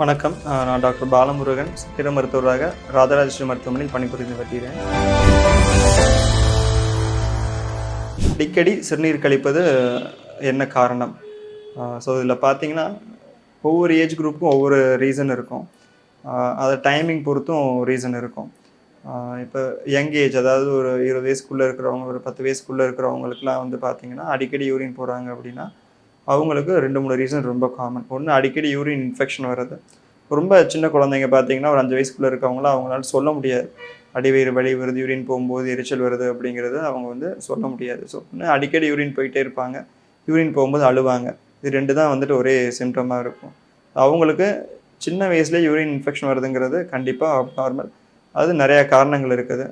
வணக்கம். நான் டாக்டர் பாலமுருகன் சித்திர மருத்துவராக ராதராஜஸ்ரீ மருத்துவமனையில் பணிபுரிந்து வருகிறேன். அடிக்கடி சிறுநீர் கழிப்பது என்ன காரணம்? ஸோ இதில் பார்த்தீங்கன்னா ஒவ்வொரு ஏஜ் குரூப்புக்கும் ஒவ்வொரு ரீசன் இருக்கும். அதை டைமிங் பொறுத்தும் ரீசன் இருக்கும். இப்போ யங் ஏஜ் அதாவது ஒரு இருபது வயசுக்குள்ளே இருக்கிறவங்க ஒரு பத்து வயசுக்குள்ளே இருக்கிறவங்களுக்குலாம் வந்து பார்த்தீங்கன்னா அடிக்கடி யூரின் போகிறாங்க அப்படின்னா அவங்களுக்கு ரெண்டு மூணு ரீசன் ரொம்ப காமன் ஒன்று அடிக்கடி யூரின் இன்ஃபெக்ஷன் வர்றது. ரொம்ப சின்ன குழந்தைங்க பார்த்தீங்கன்னா ஒரு அஞ்சு வயசுக்குள்ளே இருக்கவங்களாம் அவங்களால சொல்ல முடியாது. அடிவயிறு வலி வருது யூரின் போகும்போது எரிச்சல் வருது அப்படிங்கிறது அவங்க வந்து சொல்ல முடியாது. ஸோ ஒன்று அடிக்கடி யூரின் போயிட்டே இருப்பாங்க. யூரின் போகும்போது அழுவாங்க. இது ரெண்டு தான் வந்துட்டு ஒரே சிம்டமாக இருக்கும். அவங்களுக்கு சின்ன வயசுலேயே யூரின் இன்ஃபெக்ஷன் வருதுங்கிறது கண்டிப்பாக நார்மல் அது நிறையா காரணங்கள் இருக்குது.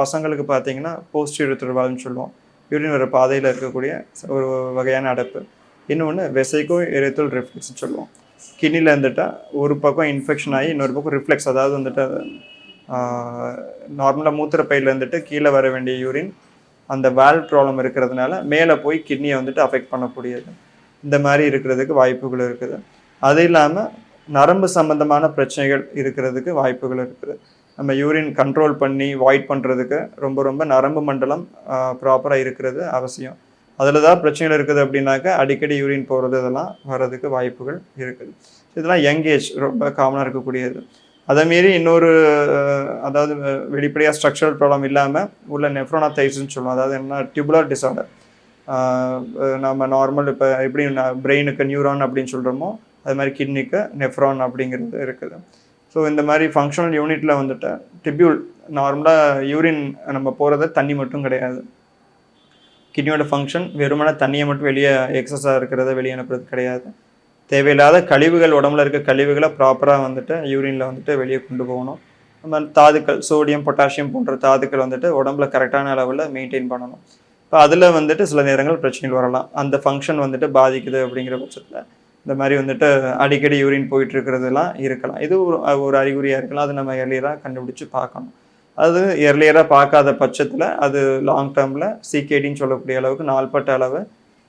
பசங்களுக்கு பார்த்தீங்கன்னா போஸ்ட் வால்வ்னு சொல்லுவோம். யூரின் வர பாதையில் இருக்கக்கூடிய ஒரு வகையான அடைப்பு. இன்னொன்று வெசைக்கும் எரித்தல் ரிஃப்ளெக்ஸ்னு சொல்லுவோம். கிட்னியில் இருந்துட்டா ஒரு பக்கம் இன்ஃபெக்ஷன் ஆகி இன்னொரு பக்கம் ரிஃப்ளெக்ஸ் அதாவது வந்துட்டு நார்மலாக மூத்திரப்பையில் இருந்துட்டு கீழே வர வேண்டிய யூரின் அந்த வால்வ் ப்ராப்ளம் இருக்கிறதுனால மேலே போய் கிட்னியை வந்துட்டு அஃபெக்ட் பண்ணக்கூடியது. இந்த மாதிரி இருக்கிறதுக்கு வாய்ப்புகள் இருக்குது. அது இல்லாமல் நரம்பு சம்பந்தமான பிரச்சனைகள் இருக்கிறதுக்கு வாய்ப்புகள் இருக்குது. நம்ம யூரின் கண்ட்ரோல் பண்ணி வாய்ட் பண்ணுறதுக்கு ரொம்ப ரொம்ப நரம்பு மண்டலம் ப்ராப்பராக இருக்கிறது அவசியம். அதில் தான் பிரச்சனைகள் இருக்குது அப்படின்னாக்கா அடிக்கடி யூரின் போகிறது இதெல்லாம் வர்றதுக்கு வாய்ப்புகள் இருக்குது. இதெல்லாம் யங் ஏஜ் ரொம்ப காமனாக இருக்கக்கூடியது. அதை மீறி இன்னொரு அதாவது வெளிப்படையாக ஸ்ட்ரக்சரல் ப்ராப்ளம் இல்லாமல் உள்ள நெஃப்ரோனாத்தைஸ்ன்னு சொல்லுவோம். அதாவது என்ன டியூபுலர் டிசார்டர் நம்ம நார்மல் இப்போ எப்படி பிரெயினுக்கு நியூரான் அப்படின்னு சொல்கிறோமோ அது மாதிரி கிட்னிக்கு நெஃப்ரான் அப்படிங்கிறது இருக்குது. ஸோ இந்த மாதிரி ஃபங்க்ஷனல் யூனிட்டில் வந்துட்டு டிபியூல் நார்மலாக யூரின் நம்ம போகிறது தண்ணி மட்டும் கிடையாது. கிட்னியோட ஃபங்க்ஷன் வெறுமனே தண்ணியை மட்டும் வெளியே எக்ஸஸாக இருக்கிறத வெளியே அனுப்புறது கிடையாது. தேவையில்லாத கழிவுகள் உடம்புல இருக்க கழிவுகளை ப்ராப்பராக வந்துட்டு யூரினில் வந்துட்டு வெளியே கொண்டு போகணும். நம்ம தாதுக்கள் சோடியம் பொட்டாசியம் போன்ற தாதுக்கள் வந்துட்டு உடம்புல கரெக்டான அளவில் மெயின்டைன் பண்ணணும். இப்போ அதில் வந்துட்டு சில நேரங்கள் பிரச்சனைகள் வரலாம். அந்த ஃபங்க்ஷன் வந்துட்டு பாதிக்குது அப்படிங்கிற பட்சத்தில் இந்த மாதிரி வந்துட்டு அடிக்கடி யூரின் போயிட்டு இருக்கிறதுலாம் இருக்கலாம். இது ஒரு ஒரு அறிகுறியாக இருக்கலாம். அது நம்ம எர்லியராக கண்டுபிடிச்சு பார்க்கணும். அது எர்லியராக பார்க்காத பட்சத்தில் அது லாங் டேர்மில் சிகேடின்னு சொல்லக்கூடிய அளவுக்கு நாள்பட்ட அளவு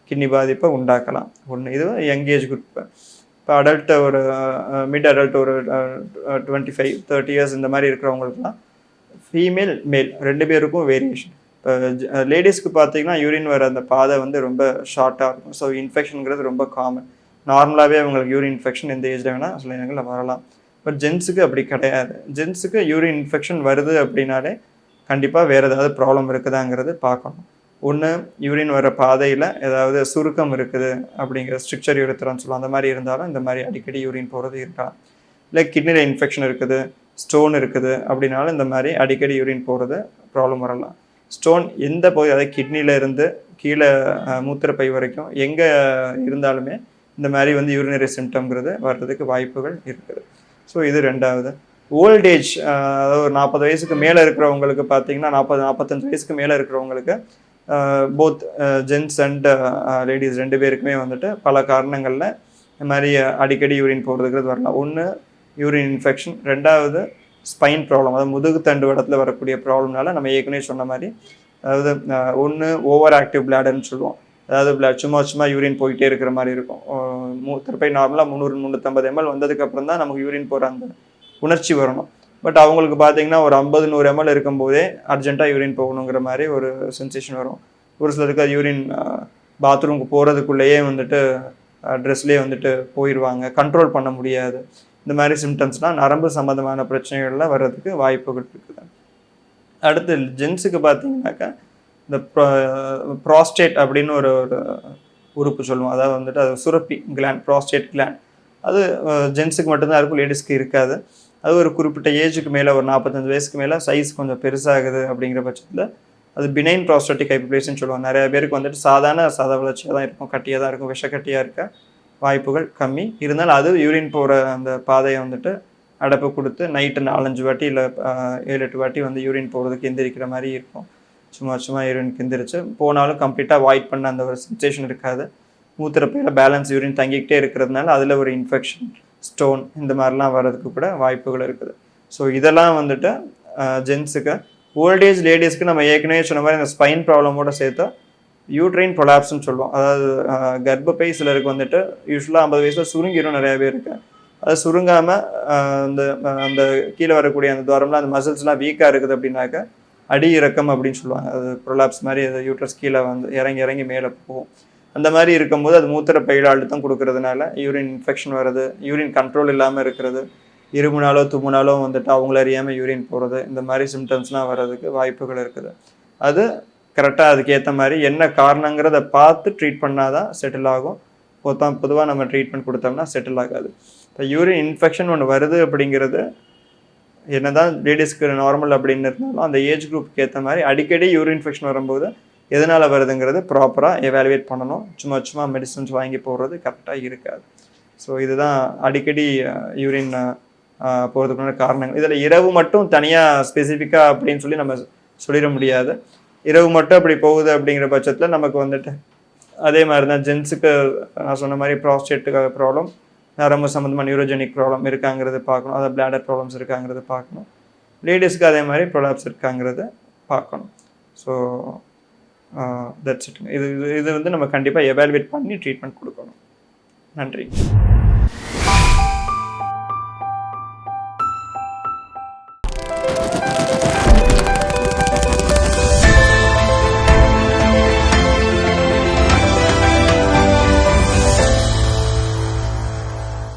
கிட்னி பாதிப்பை உண்டாக்கலாம். ஒன்று இது யங்கேஜ் குரூப்பு குரூப் இப்போ அடல்ட் ஒரு மிட் அடல்ட் ஒரு டுவெண்ட்டி ஃபைவ் தேர்ட்டி இயர்ஸ் இந்த மாதிரி இருக்கிறவங்களுக்குலாம் ஃபீமேல் மேல் ரெண்டு பேருக்கும் வேரியேஷன் இப்போ லேடிஸ்க்கு பார்த்தீங்கன்னா யூரின் வர அந்த பாதை வந்து ரொம்ப ஷார்ட்டாக இருக்கும். ஸோ இன்ஃபெக்ஷனுங்கிறது ரொம்ப காமன் நார்மலாகவே அவங்களுக்கு யூரின் இன்ஃபெக்ஷன் எந்த ஏஜில் வேணால் சில நேரங்களில் வரலாம். பட் ஜென்ஸுக்கு அப்படி கிடையாது. ஜென்ஸுக்கு யூரின் இன்ஃபெக்ஷன் வருது அப்படின்னாலே கண்டிப்பாக வேறு ஏதாவது ப்ராப்ளம் இருக்குதாங்கிறது பார்க்கணும். ஒன்று யூரின் வர பாதையில் ஏதாவது சுருக்கம் இருக்குது அப்படிங்கிற ஸ்ட்ரிக்சர் யூரித்திரான்னு சொல்லுவோம். அந்த மாதிரி இருந்தாலும் இந்த மாதிரி அடிக்கடி யூரின் போகிறது இருக்கலாம். இல்லை கிட்னியில் இன்ஃபெக்ஷன் இருக்குது ஸ்டோன் இருக்குது அப்படின்னாலும் இந்த மாதிரி அடிக்கடி யூரின் போகிறது ப்ராப்ளம் வரலாம். ஸ்டோன் எந்த பகுதி அதாவது கிட்னியில் இருந்து கீழே மூத்திரப்பை வரைக்கும் எங்கே இருந்தாலுமே இந்த மாதிரி வந்து யூரினரி சிம்டம்ங்கிறது வர்றதுக்கு வாய்ப்புகள் இருக்குது. ஸோ இது ரெண்டாவது. ஓல்டேஜ் அதாவது ஒரு நாற்பது வயசுக்கு மேலே இருக்கிறவங்களுக்கு பார்த்தீங்கன்னா நாற்பது நாற்பத்தஞ்சு வயசுக்கு மேலே இருக்கிறவங்களுக்கு போத் ஜென்ஸ் அண்ட் லேடிஸ் ரெண்டு பேருக்குமே வந்துட்டு பல காரணங்களில் இந்த மாதிரி அடிக்கடி யூரின் போகிறதுக்கு வரலாம். ஒன்று யூரின் இன்ஃபெக்ஷன் ரெண்டாவது ஸ்பைன் ப்ராப்ளம் அதாவது முதுகு தண்டு இடத்துல வரக்கூடிய ப்ராப்ளம்னால நம்ம ஏற்கனவே சொன்ன மாதிரி அதாவது ஒன்று ஓவர் ஆக்டிவ் பிளாடர்னு சொல்லுவோம். அதாவது பிளட் சும்மா சும்மா யூரின் போயிட்டே இருக்கிற மாதிரி இருக்கும். திருப்பி நார்மலாக முந்நூறு முந்நூற்றம்பது எம்எல் வந்ததுக்கப்புறம் தான் நமக்கு யூரின் போகிற அந்த உணர்ச்சி வரணும். பட் அவங்களுக்கு பார்த்தீங்கன்னா ஒரு ஐம்பது நூறு எம்எல் இருக்கும்போதே அர்ஜென்ட்டாக யூரின் போகணுங்கிற மாதிரி ஒரு சென்சேஷன் வரும். ஒரு சிலருக்கு அது யூரின் பாத்ரூமுக்கு போகிறதுக்குள்ளேயே வந்துட்டு ட்ரெஸ்லேயே வந்துட்டு போயிடுவாங்க கண்ட்ரோல் பண்ண முடியாது. இந்த மாதிரி சிம்டம்ஸ்லாம் நரம்பு சம்மந்தமான பிரச்சனைகள்லாம் வர்றதுக்கு வாய்ப்புகள் இருக்குது அடுத்து ஜென்ஸுக்கு பார்த்தீங்கன்னாக்கா இந்த ப்ராஸ்டேட் அப்படின்னு ஒரு ஒரு உறுப்பு சொல்லுவோம். அதாவது வந்துட்டு அது சுரப்பி கிளாண்ட் ப்ராஸ்டேட் கிளாண்ட் அது ஜென்ஸுக்கு மட்டும்தான் இருக்கும் லேடிஸ்க்கு இருக்காது. அது ஒரு குறிப்பிட்ட ஏஜுக்கு மேலே ஒரு நாற்பத்தஞ்சு வயசுக்கு மேலே சைஸ் கொஞ்சம் பெருசாகுது அப்படிங்கிற பட்சத்தில் அது பினைன் ப்ராஸ்டட்டிக் ஹைப்ரேஷன் சொல்லுவாங்க. நிறைய பேருக்கு வந்துட்டு சாதாரண சத வளர்ச்சியாக தான் இருக்கும். கட்டியாக தான் இருக்கும். விஷக்கட்டியாக இருக்க வாய்ப்புகள் கம்மி. இருந்தாலும் அது யூரின் போகிற அந்த பாதையை வந்துட்டு அடைப்பு கொடுத்து நைட்டு நாலஞ்சு வாட்டி இல்லை ஏழு எட்டு வாட்டி வந்து யூரின் போகிறதுக்கு எந்திரிக்கிற மாதிரி இருக்கும். சும்மா சும்மா யூரின் கிந்திரிச்சு. போனாலும் கம்ப்ளீட்டாக வாய்ட் பண்ண அந்த ஒரு சென்சேஷன் இருக்காது. மூத்திரப்பையில் பேலன்ஸ் யூரின் தங்கிக்கிட்டே இருக்கிறதுனால அதில் ஒரு இன்ஃபெக்ஷன் ஸ்டோன் இந்த மாதிரிலாம் வர்றதுக்கு கூட வாய்ப்புகள் இருக்குது. ஸோ இதெல்லாம் வந்துட்டு ஜென்ஸுக்கு ஓல்டேஜ் லேடிஸ்க்கு நம்ம ஏற்கனவே சொன்ன மாதிரி இந்த ஸ்பைன் ப்ராப்ளமோட சேர்த்தா யூட்ரைன் ப்ரொலாப்ஸ்னு சொல்லுவோம். அதாவது கர்ப்பப்பை சிலருக்கு வந்துட்டு யூஸ்வலாக ஐம்பது வயசில் சுருங்கிரும் நிறைய இருக்கு அது சுருங்காமல் அந்த அந்த கீழே வரக்கூடிய அந்த துவாரம்லாம் அந்த மசில்ஸ்லாம் வீக்காக இருக்குது அப்படின்னாக்க அடி இறக்கம் அப்படின்னு சொல்லுவாங்க. அது ப்ரொலாப்ஸ் மாதிரி அது யூட்ரஸ் கீழே வந்து இறங்கி இறங்கி மேலே போகும். அந்த மாதிரி இருக்கும்போது அது மூத்திர பயில அழுத்தம் கொடுக்கறதுனால யூரின் இன்ஃபெக்ஷன் வர்றது யூரின் கண்ட்ரோல் இல்லாமல் இருக்கிறது இருமுனாலோ தும்முனாலோ வந்துட்டு அவங்கள அறியாமல் யூரின் போகிறது இந்த மாதிரி சிம்டம்ஸ்லாம் வர்றதுக்கு வாய்ப்புகள் இருக்குது. அது கரெக்டாக அதுக்கேற்ற மாதிரி என்ன காரணங்கிறத பார்த்து ட்ரீட் பண்ணால் தான் செட்டில் ஆகும் பொத்தான் பொதுவாக நம்ம ட்ரீட்மெண்ட் கொடுத்தோம்னா செட்டில் ஆகாது. இப்போ யூரின் இன்ஃபெக்ஷன் ஒன்று வருது அப்படிங்கிறது என்னதான் லேடிஸ்க்கு நார்மல் அப்படின்னு இருந்தாலும் அந்த ஏஜ் குரூப்புக்கு ஏற்ற மாதிரி அடிக்கடி யூரின் இன்ஃபெக்ஷன் வரும்போது எதனால் வருதுங்கிறது ப்ராப்பராக எவாலுவேட் பண்ணணும். சும்மா சும்மா மெடிசன்ஸ் வாங்கி போடுறது கரெக்டாக இருக்காது. ஸோ இதுதான் அடிக்கடி யூரின் போகிறதுக்குள்ள காரணங்கள். இதில் இரவு மட்டும் தனியாக ஸ்பெசிஃபிக்காக அப்படின்னு சொல்லி நம்ம சொல்லிட முடியாது. இரவு மட்டும் அப்படி போகுது அப்படிங்கிற பட்சத்தில் நமக்கு வந்துட்டு அதே மாதிரி தான் ஜென்ஸுக்கு நான் சொன்ன மாதிரி ப்ராஸ்டேட்டுக்கு ப்ராப்ளம் நரம்பு சம்மந்தமாக நியூரோஜெனிக் ப்ராப்ளம் இருக்காங்கிறது பார்க்கணும். அதாவது பிளாடர் ப்ராப்ளம்ஸ் இருக்காங்கிறது பார்க்கணும். லேடிஸ்க்கு அதே மாதிரி ப்ரொலாப்ஸ் இருக்காங்கிறத பார்க்கணும். ஸோ தட்ஸ் இட் இது இது இது வந்து நம்ம கண்டிப்பாக எவாலுவேட் பண்ணி ட்ரீட்மெண்ட் கொடுக்கணும். நன்றி.